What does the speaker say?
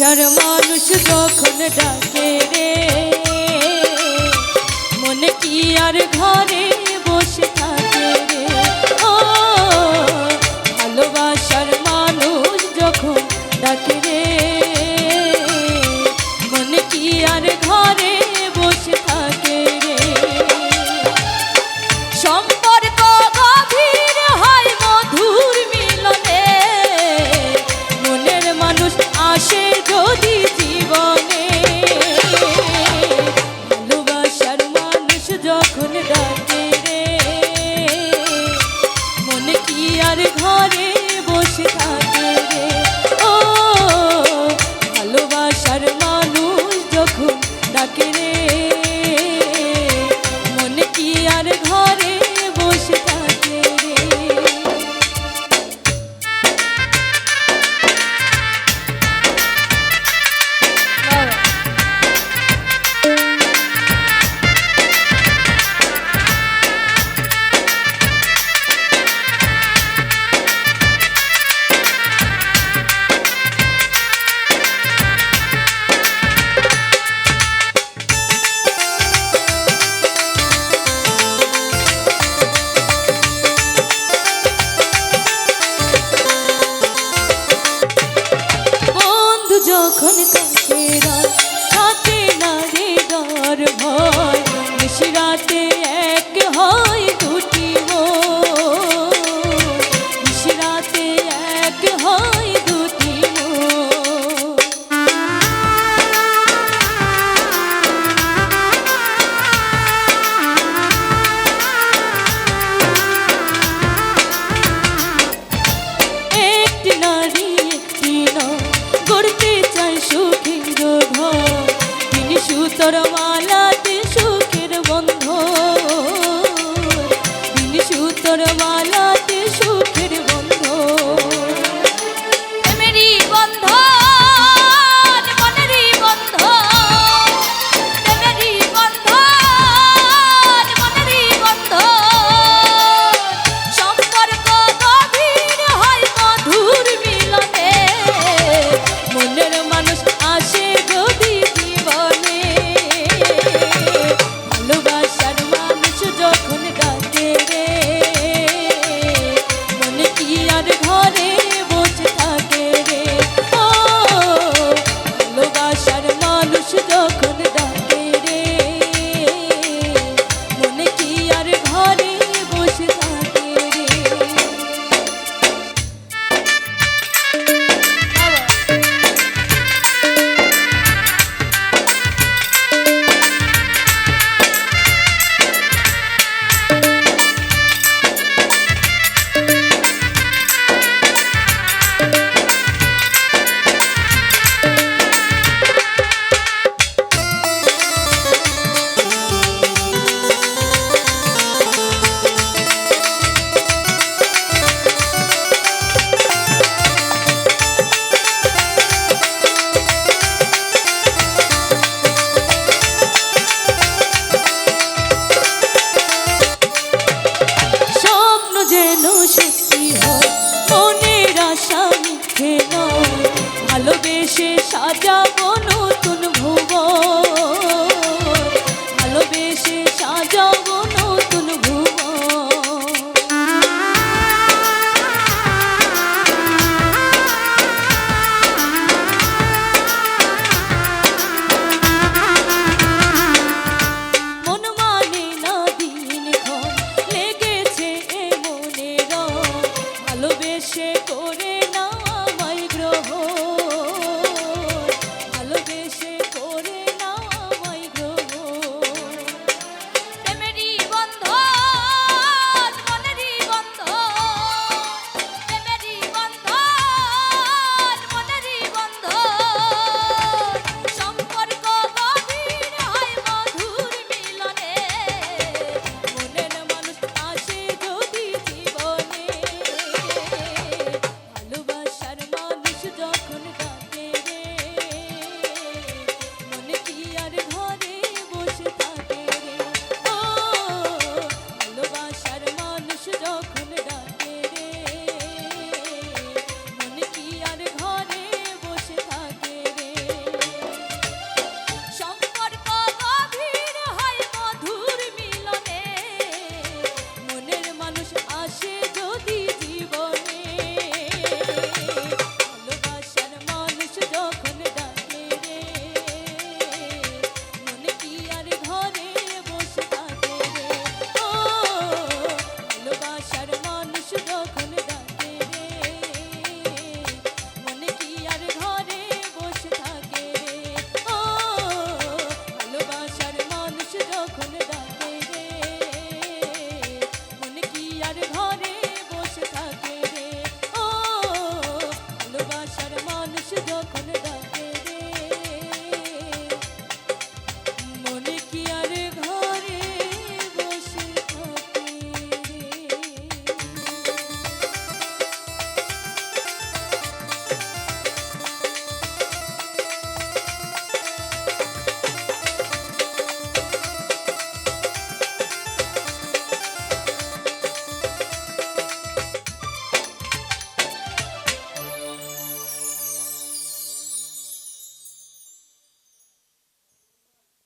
আশার মানুষ যখন ডাকে রে মনে কি আর ঘরে বিশরাতে এক হয় দুটি মো বিশরাতে এক হয় দুটি একটি নারী একটি গড়তে চাই সুখী রোধ তিনি সুতর মালাতে